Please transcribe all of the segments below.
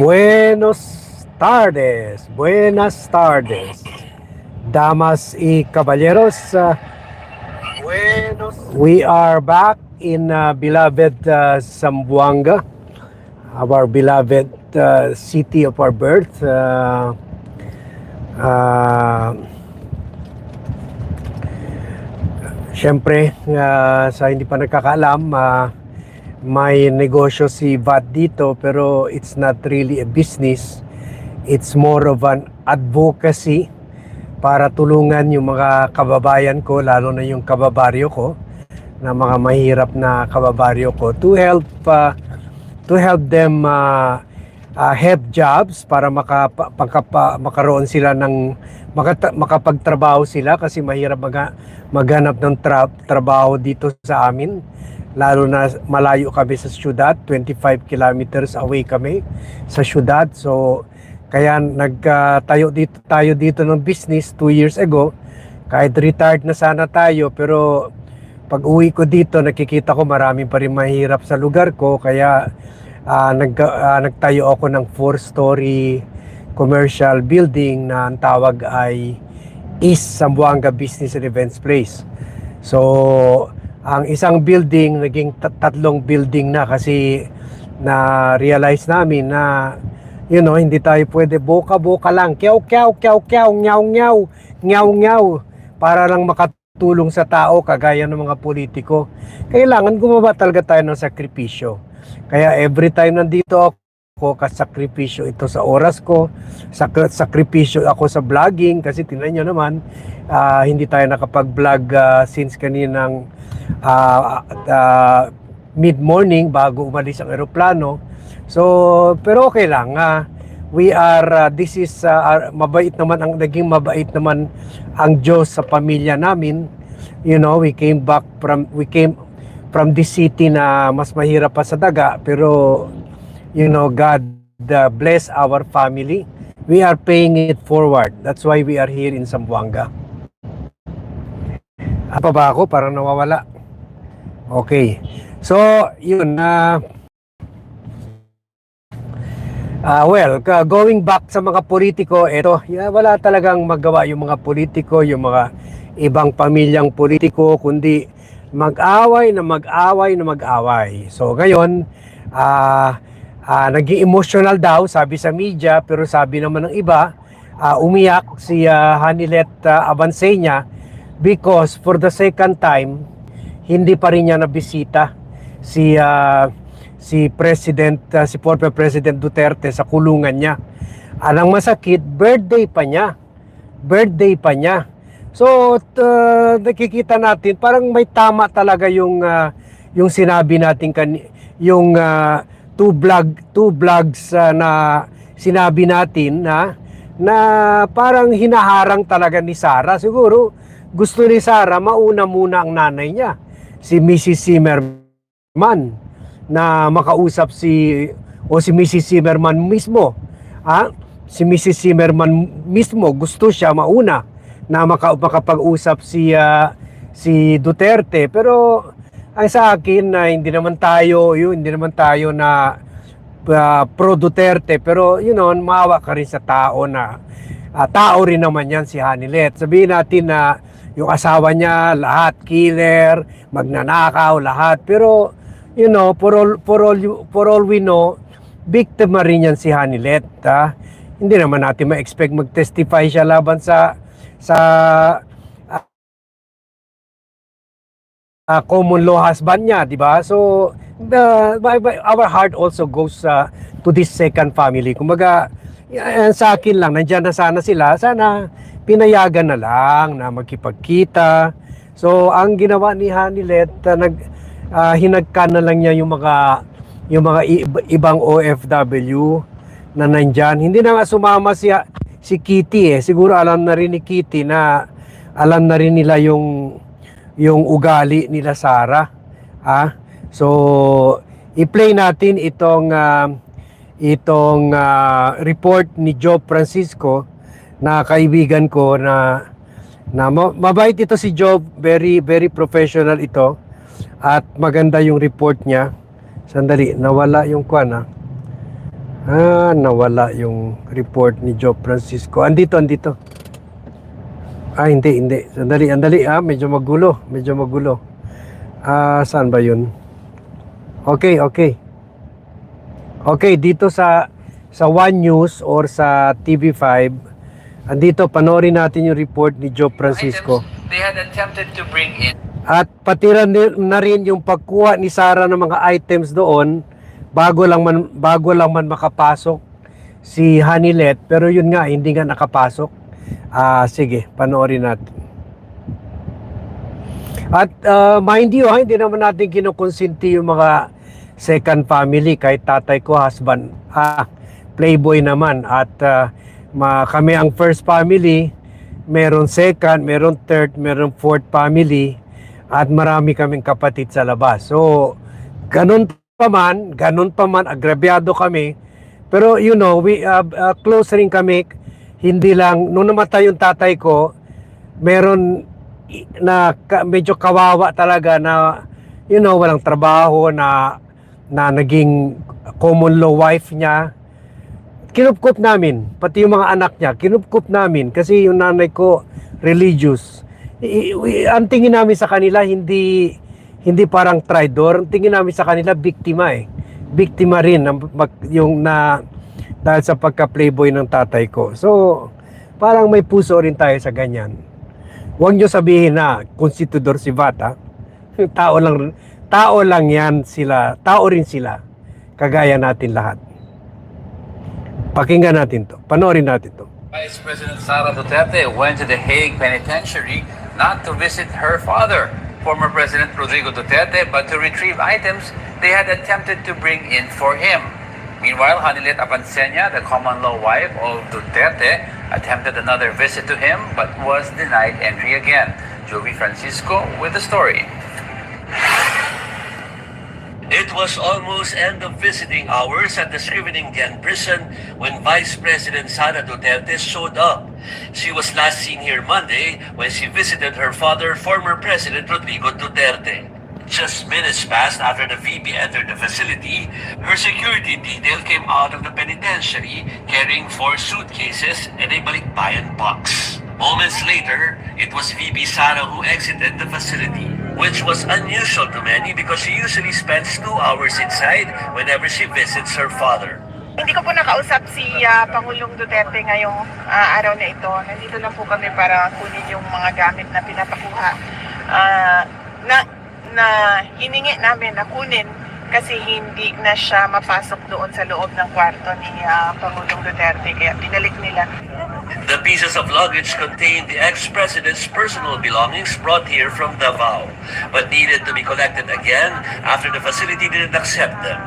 Buenos tardes, buenas tardes, damas y caballeros. Uh, buenos. We are back in uh, beloved uh, Zamboanga, our beloved uh, city of our birth. Uh, uh, Siyempre, uh, sa hindi pa nagkakaalam, uh, may negosyo si VAT dito pero it's not really a business. It's more of an advocacy para tulungan yung mga kababayan ko, lalo na yung kababaryo ko, na mga mahirap na kababaryo ko to help uh, to help them uh, uh, have jobs para makapa, makapa, makaroon sila ng makata, makapagtrabaho sila kasi mahirap mag, maghanap ng tra, trabaho dito sa amin lalo na malayo kami sa syudad 25 kilometers away kami sa syudad. So kaya nagtayo dito tayo dito ng business 2 years ago. Kahit retired na sana tayo pero pag uwi ko dito nakikita ko maraming pa rin mahirap sa lugar ko. Kaya uh, nag, uh, nagtayo ako ng 4 story commercial building na ang tawag ay East Zamboanga Business and Events Place. So ang isang building naging tat- tatlong building na kasi na realize namin na you know hindi tayo pwede boka-boka lang. Kyaw kyaw kyaw kyaw nyaw nyaw nyaw nyaw para lang makatulong sa tao kagaya ng mga politiko. Kailangan gumawa talaga tayo ng sakripisyo. Kaya every time nandito ako kasakripisyo ito sa oras ko sak- sakripisyo ako sa vlogging kasi tingnan nyo naman ah, hindi tayo nakapag-vlog ah, since kaninang uh, uh, mid-morning bago umalis ang eroplano. So, pero okay lang. Uh, we are, uh, this is, uh, mabait naman, ang naging mabait naman ang Diyos sa pamilya namin. You know, we came back from, we came from this city na mas mahirap pa sa daga. Pero, you know, God uh, bless our family. We are paying it forward. That's why we are here in Zamboanga. Apa ba ako? Parang nawawala. Okay. So, yun na uh, well, ka- going back sa mga politiko, ito, yeah, wala talagang magawa yung mga politiko, yung mga ibang pamilyang politiko, kundi mag-away na mag-away na mag-away. So, ngayon, ah uh, naging emotional daw, sabi sa media, pero sabi naman ng iba, ah, umiyak si uh, Hanilet uh, Abansenya because for the second time, hindi pa rin niya nabisita si uh, si President uh, si former President Duterte sa kulungan niya. Anong masakit, birthday pa niya. Birthday pa niya. So uh, nakikita natin parang may tama talaga yung uh, yung sinabi natin kan yung uh, two vlog two vlogs uh, na sinabi natin na na parang hinaharang talaga ni Sara. Siguro gusto ni Sara mauna muna ang nanay niya si Mrs. Zimmerman na makausap si o si Mrs. Zimmerman mismo. Ha? Si Mrs. Zimmerman mismo gusto siya mauna na maka, makapag-usap si uh, si Duterte pero ang sa akin na hindi naman tayo yun hindi naman tayo na uh, pro Duterte pero you know maawa ka rin sa tao na uh, tao rin naman yan si Hanilet sabihin natin na yung asawa niya, lahat killer, magnanakaw, lahat. Pero, you know, for all, for all, for all we know, biktima rin yan si Hanilet. Ha? Hindi naman natin ma-expect mag-testify siya laban sa sa uh, common law husband niya, di ba? So, the, our heart also goes uh, to this second family. Kumaga, yan, sa akin lang, nandyan na sana sila. Sana pinayagan na lang na magkipagkita. So, ang ginawa ni Hanilet, uh, nag, uh, hinagkan na lang niya yung mga yung mga ibang OFW na nandyan. Hindi na nga sumama si, si Kitty eh. Siguro alam na rin ni Kitty na alam na rin nila yung yung ugali nila Sara. Ah? So, i-play natin itong uh, itong uh, report ni Joe Francisco na kaibigan ko na na mabait ito si Job, very very professional ito. At maganda yung report niya. Sandali, nawala yung kwan ah. Ah, nawala yung report ni Joe Francisco. Andito, andito. Ah, hindi, hindi. Sandali, andali. Ah, medyo magulo. Medyo magulo. Ah, saan ba yun? Okay, okay. Okay, dito sa sa One News or sa TV5, andito panoorin natin yung report ni Joe Francisco. items they had attempted to bring in. At pati rin- na rin yung pagkuha ni Sarah ng mga items doon bago lang man bago lang man makapasok si Hanilet pero yun nga hindi nga nakapasok. Ah sige, panoorin natin. At ah, mind you, ha, hindi naman natin kinukonsinti yung mga second family kahit tatay ko husband ah playboy naman at ah, ma, kami ang first family meron second, meron third, meron fourth family at marami kaming kapatid sa labas. So, ganun pa man, ganun pa man, agrabyado kami. Pero you know, we uh, uh, close rin kami. Hindi lang, nung namatay yung tatay ko, meron na ka, medyo kawawa talaga na you know, walang trabaho na na naging common law wife niya kinupkup namin, pati yung mga anak niya, kinupkup namin kasi yung nanay ko religious. I- i- ang tingin namin sa kanila hindi hindi parang traidor, ang tingin namin sa kanila biktima eh. Biktima rin ng mag- yung na dahil sa pagka-playboy ng tatay ko. So, parang may puso rin tayo sa ganyan. Huwag nyo sabihin na konstitudor si Vata. tao lang tao lang yan sila, tao rin sila. Kagaya natin lahat. Pakinggan natin to. Panoorin natin to. Vice President Sara Duterte went to the Hague Penitentiary not to visit her father, former President Rodrigo Duterte, but to retrieve items they had attempted to bring in for him. Meanwhile, Hanilet Apansenya, the common law wife of Duterte, attempted another visit to him but was denied entry again. Jovi Francisco with the story. It was almost end of visiting hours at the Scriveningen prison when Vice President Sara Duterte showed up. She was last seen here Monday when she visited her father, former President Rodrigo Duterte. Just minutes passed after the VP entered the facility, her security detail came out of the penitentiary carrying four suitcases and a balikbayan box. Moments later, it was VP Sara who exited the facility, which was unusual to many because she usually spends two hours inside whenever she visits her father. Hindi ko po nakausap si ah, Pangulong Duterte ngayong ah, araw na ito. Nandito lang po kami para kunin yung mga gamit na pinapakuha. Ah, na, na hiningi namin na kunin kasi hindi na siya mapasok doon sa loob ng kwarto ni ah, Pangulong Duterte. Kaya pinalik nila. The pieces of luggage contained the ex-president's personal belongings brought here from Davao, but needed to be collected again after the facility didn't accept them.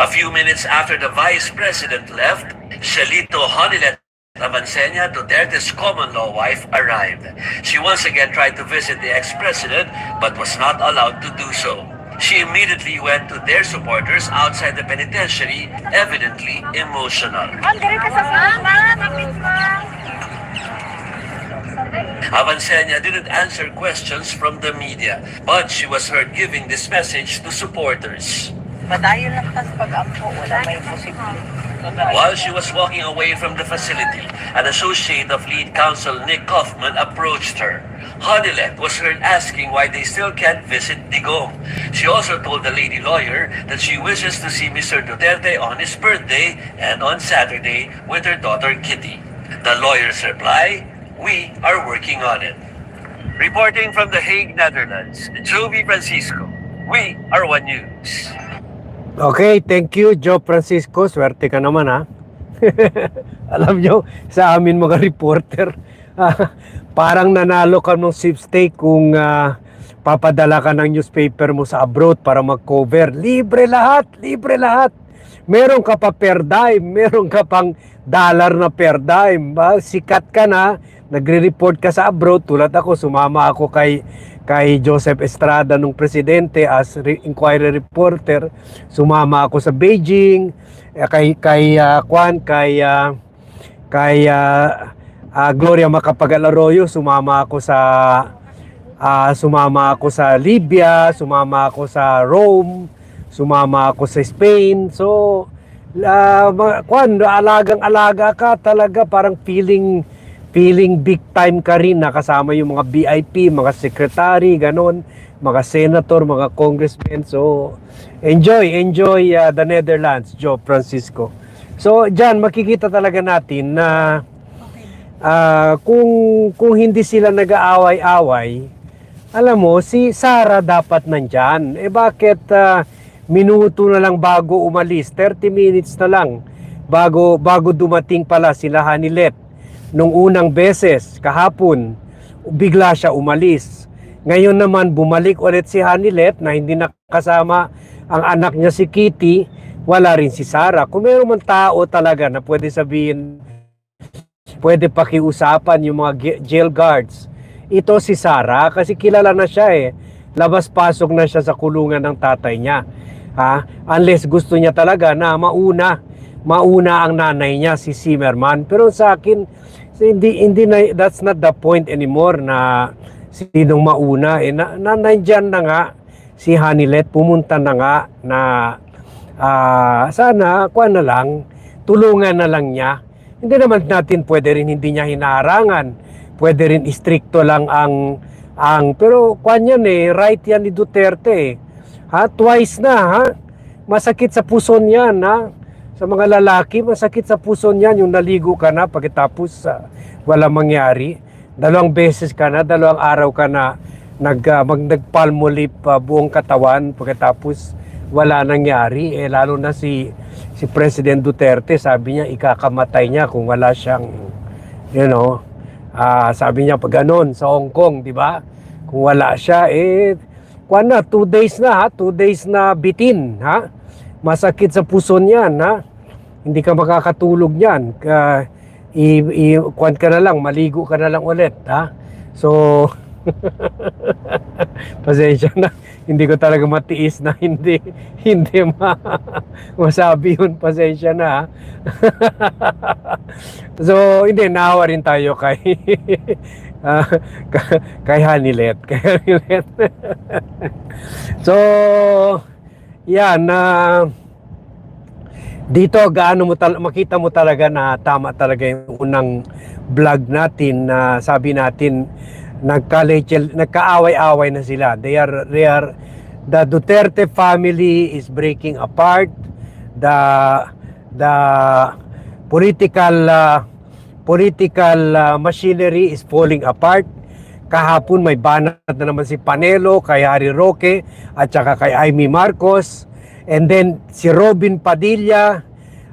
A few minutes after the vice president left, Shalito Honilet Avancenia, Duterte's common law wife, arrived. She once again tried to visit the ex-president but was not allowed to do so. She immediately went to their supporters outside the penitentiary, evidently emotional. Avancenia didn't answer questions from the media, but she was heard giving this message to supporters. Madayo lang tas pag-ampo. Wala may posible. While she was walking away from the facility, an associate of lead counsel Nick Kaufman approached her. Honilet was heard asking why they still can't visit Digong. She also told the lady lawyer that she wishes to see Mr. Duterte on his birthday and on Saturday with her daughter Kitty. The lawyer's reply, we are working on it. Reporting from The Hague, Netherlands, Jovi Francisco. We are One News. Okay, thank you Joe Francisco. Swerte ka naman ha. Alam nyo, sa amin mga reporter, parang nanalo ka ng sweepstake kung ah, papadala ka ng newspaper mo sa abroad para mag-cover. Libre lahat, libre lahat. Meron ka pa per dime, meron ka pang dollar na per dime. Ba, sikat ka na, nagre-report ka sa abroad tulad ako, sumama ako kay kay Joseph Estrada nung presidente as re- inquiry reporter. Sumama ako sa Beijing, eh, kay kay ah, Kwan, kay ah, kay ah, ah, Gloria Macapagal Arroyo, sumama ako sa Ah, sumama ako sa Libya, sumama ako sa Rome, sumama ako sa Spain. So, uh, kwan, alagang-alaga ka talaga parang feeling feeling big time ka rin nakasama yung mga VIP, mga secretary, ganon, mga senator, mga congressmen. So, enjoy, enjoy uh, the Netherlands, Joe Francisco. So, diyan makikita talaga natin na ah, kung kung hindi sila nag-aaway-away, alam mo, si Sara dapat nandyan. Eh bakit ah, minuto na lang bago umalis, 30 minutes na lang bago bago dumating pala sila Hanilet nung unang beses kahapon bigla siya umalis. Ngayon naman bumalik ulit si Hanilet na hindi nakasama ang anak niya si Kitty, wala rin si Sara. Kung meron man tao talaga na pwede sabihin pwede pakiusapan yung mga jail guards. Ito si Sara kasi kilala na siya eh. Labas-pasok na siya sa kulungan ng tatay niya. Ha? Unless gusto niya talaga na mauna mauna ang nanay niya si Zimmerman. Pero sa akin hindi hindi na that's not the point anymore na sinong mauna eh na, na nandyan na nga si Hanilet pumunta na nga na ah, sana kuha na lang tulungan na lang niya hindi naman natin pwede rin hindi niya hinaharangan. Pwede rin istrikto lang ang ang pero kwan yan eh, right yan ni Duterte eh. Ha, twice na ha. Masakit sa puso niyan ha. Sa mga lalaki, masakit sa puso niyan yung naligo ka na pagkatapos uh, wala mangyari. Dalawang beses ka na, dalawang araw ka na nag, uh, mag, nagpalmolip uh, buong katawan pagkatapos wala nangyari. Eh, lalo na si si President Duterte, sabi niya ikakamatay niya kung wala siyang, you know, ah, sabi niya pag ganun sa Hong Kong, di ba? Kung wala siya, eh, kuwan na, two days na ha, two days na bitin ha. Masakit sa puso niyan ha. Hindi ka makakatulog niyan. Ka, i, i, kuwan ka na lang, maligo ka na lang ulit ha. So, pasensya na hindi ko talaga matiis na hindi hindi ma, masabi yun pasensya na so hindi naawa rin tayo kay ka- kay Hanilet kay Hanilet so yan na dito gaano mo makita mo talaga na tama talaga yung unang vlog natin na sabi natin nagka-lechel- nagkaaway-away na sila. They are, they are, the Duterte family is breaking apart. The, the political, uh, political uh, machinery is falling apart. Kahapon may banat na naman si Panelo, kay Harry Roque, at saka kay Amy Marcos. And then si Robin Padilla,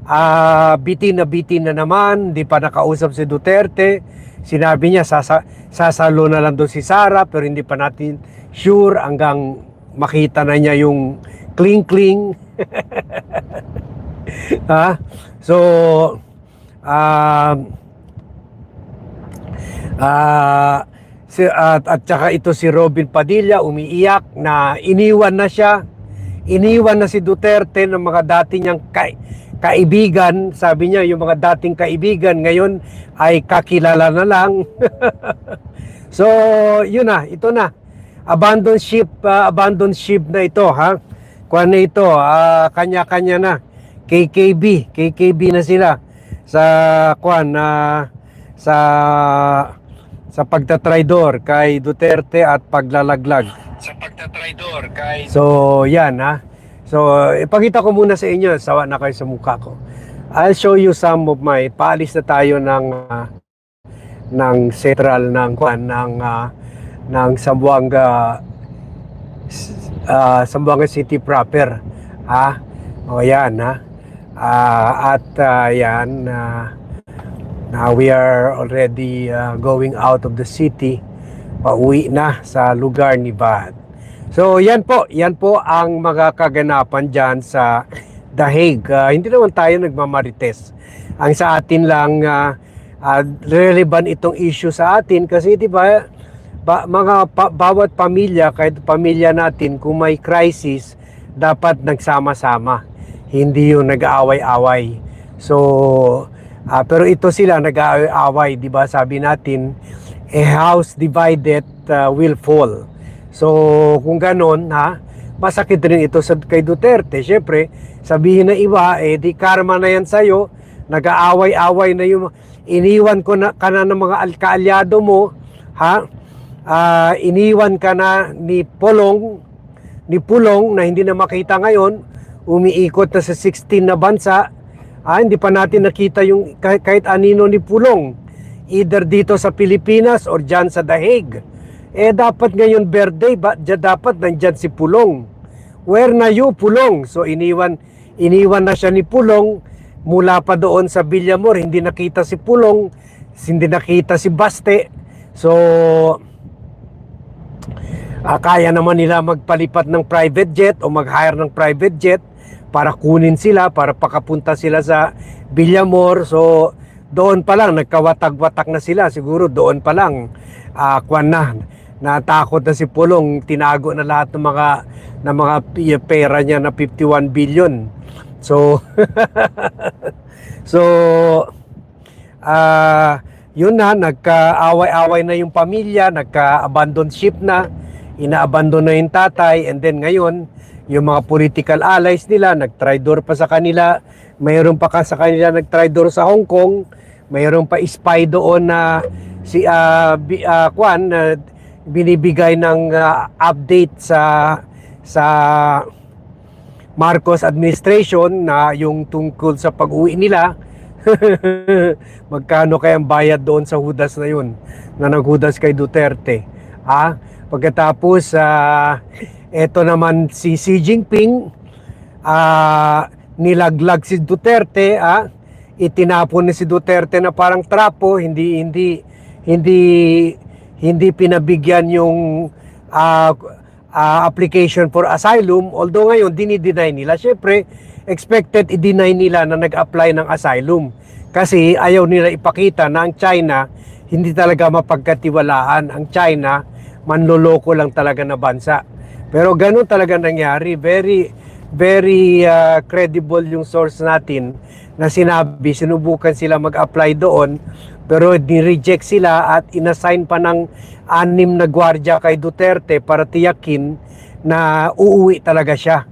ah bitin na bitin na naman, di pa nakausap si Duterte. Sinabi niya sasa, sasalo na lang doon si Sara pero hindi pa natin sure hanggang makita na niya yung kling-kling. ha? So, um, ah si, at, at saka ito si Robin Padilla umiiyak na iniwan na siya iniwan na si Duterte ng mga dati niyang kay, kaibigan, sabi niya yung mga dating kaibigan ngayon ay kakilala na lang. so, yun na, ito na. Abandon ship, uh, abandon ship na ito, ha? Kuha na ito, ah, kanya-kanya na. KKB, KKB na sila sa kuan na sa sa pagtatraidor kay Duterte at paglalaglag sa pagtatraidor kay So, yan ha. So, ipakita ko muna sa inyo, sawa na kayo sa mukha ko. I'll show you some of my, paalis na tayo ng, ah, ng central ng, kuan, ng, ah, ng Zamboanga, uh, Zamboanga City proper. Ha? O yan ha. Ah, at ah, yan, ah, now we are already ah, going out of the city. Pauwi na sa lugar ni Bad. So yan po, yan po ang mga kaganapan dyan sa The Hague. Ah, hindi naman tayo nagmamarites. Ang sa atin lang ah, ah, relevant itong issue sa atin kasi di ba ba, mga pa- bawat pamilya kahit pamilya natin kung may crisis dapat nagsama-sama. Hindi yung nag-aaway-away. So ah, pero ito sila nag-aaway, di ba? Sabi natin a house divided uh, will fall. So, kung ganon, ha, masakit rin ito sa kay Duterte. Siyempre, sabihin na iba, eh, di karma na yan sa'yo, nag-aaway-away na yung, iniwan ko na, ka ng mga al- kaalyado mo, ha, Ah, iniwan ka na ni Polong, ni Pulong na hindi na makita ngayon, umiikot na sa 16 na bansa, ah, hindi pa natin nakita yung kahit, anino ni Pulong, either dito sa Pilipinas or dyan sa Hague. Eh dapat ngayon birthday, ba, dapat nandyan si Pulong. Where na you, Pulong? So iniwan, iniwan na siya ni Pulong mula pa doon sa Villamor, hindi nakita si Pulong, hindi nakita si Baste. So, Ah, kaya naman nila magpalipat ng private jet o mag-hire ng private jet para kunin sila, para pakapunta sila sa Villamor. So, doon pa lang, nagkawatag-watak na sila. Siguro doon pa lang, ah, kwan na, natakot na si Pulong, tinago na lahat ng mga, ng mga pera niya na 51 billion. So, so, ah, yun na, nagkaaway-away na yung pamilya, nagka-abandon ship na, inaabandon na yung tatay, and then ngayon, yung mga political allies nila, nag-tridor pa sa kanila, mayroon pa ka sa kanila nag-tridor sa Hong Kong, mayroon pa spy doon na si bi, ah, Kwan, na binibigay ng ah, update sa sa Marcos administration na yung tungkol sa pag-uwi nila magkano kayang bayad doon sa hudas na yun na naghudas kay Duterte. Ha pagkatapos ah eto naman si Xi Jinping ah nilaglag si Duterte ah. Itinapon ni si Duterte na parang trapo hindi hindi hindi hindi pinabigyan yung ah, ah, application for asylum. Although ngayon dinideny nila. Syempre expected i-deny nila na nag-apply ng asylum. Kasi ayaw nila ipakita na ang China hindi talaga mapagkatiwalaan. Ang China manloloko lang talaga na bansa pero ganun talaga nangyari very very ah, credible yung source natin na sinabi sinubukan sila mag-apply doon pero ni-reject sila at inassign pa ng anim na gwardiya kay Duterte para tiyakin na uuwi talaga siya.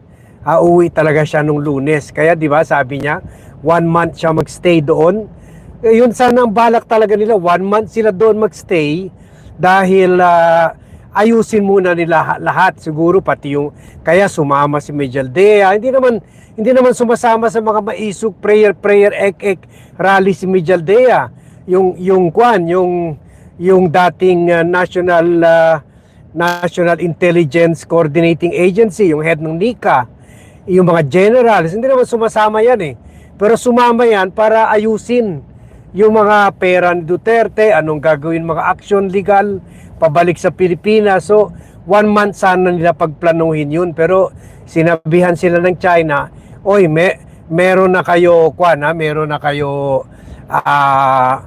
Ah, uuwi talaga siya nung lunes. Kaya di ba sabi niya, one month siya magstay doon. Eh, yun sana ang balak talaga nila. One month sila doon magstay dahil ah, ayusin muna nila ha- lahat siguro pati yung kaya sumama si Mejaldea. Hindi naman hindi naman sumasama sa mga maisuk prayer prayer ek ek rally si Mejaldea. Yung yung kwan yung yung dating ah, national ah, National Intelligence Coordinating Agency yung head ng NICA yung mga generals hindi naman sumasama yan eh. Pero sumama yan para ayusin yung mga pera ni Duterte, anong gagawin mga action legal, pabalik sa Pilipinas. So, one month sana nila pagplanuhin yun. Pero sinabihan sila ng China, oy, me, meron na kayo, kwan ha, meron na kayo ah,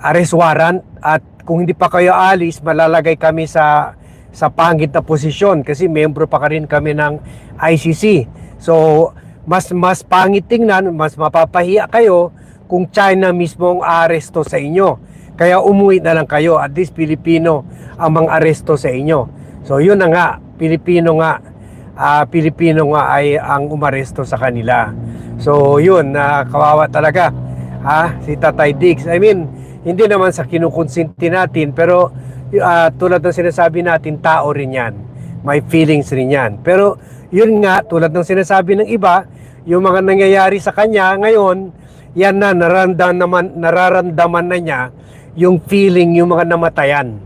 arrest warrant at kung hindi pa kayo alis, malalagay kami sa sa pangit na posisyon kasi membro pa ka rin kami ng ICC. So, mas mas pangit tingnan, mas mapapahiya kayo kung China mismo ang aresto sa inyo. Kaya umuwi na lang kayo, at least Pilipino ang mga aresto sa inyo. So, yun na nga, Pilipino nga, ah, Pilipino nga ay ang umaresto sa kanila. So, yun, na kawawa talaga. Ha? Si Tatay Diggs. I mean, hindi naman sa kinukonsinti natin, pero ah, tulad ng sinasabi natin, tao rin yan. May feelings rin yan. Pero, yun nga, tulad ng sinasabi ng iba, yung mga nangyayari sa kanya ngayon, yan na nararamdaman, nararamdaman na niya yung feeling yung mga namatayan.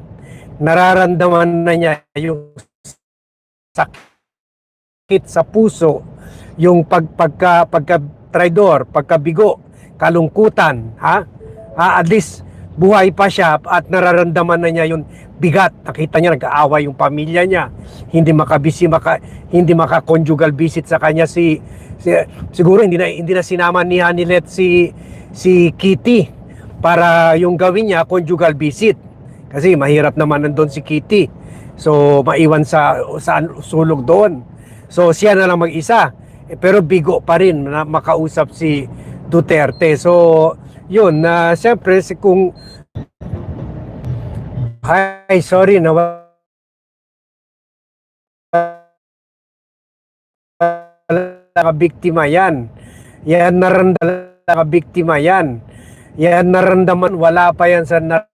Nararamdaman na niya yung sakit sa puso, yung pag, pagka, pagka traidor, pagkabigo, kalungkutan, ha? ha? At least buhay pa siya at nararamdaman na niya yung bigat. Nakita niya nag-aaway yung pamilya niya. Hindi makabisi, maka, hindi maka-conjugal visit sa kanya si, si siguro hindi na hindi na sinama ni Hanilet si si Kitty para yung gawin niya conjugal visit. Kasi mahirap naman nandun si Kitty. So maiwan sa sa sulog doon. So siya na lang mag-isa. Eh, pero bigo pa rin na makausap si Duterte. So yun na siyempre si kung Ay, sorry, nawa ka biktima yan. Yan naramdaman ka biktima yan. Yan naramdaman, wala pa yan sa nar-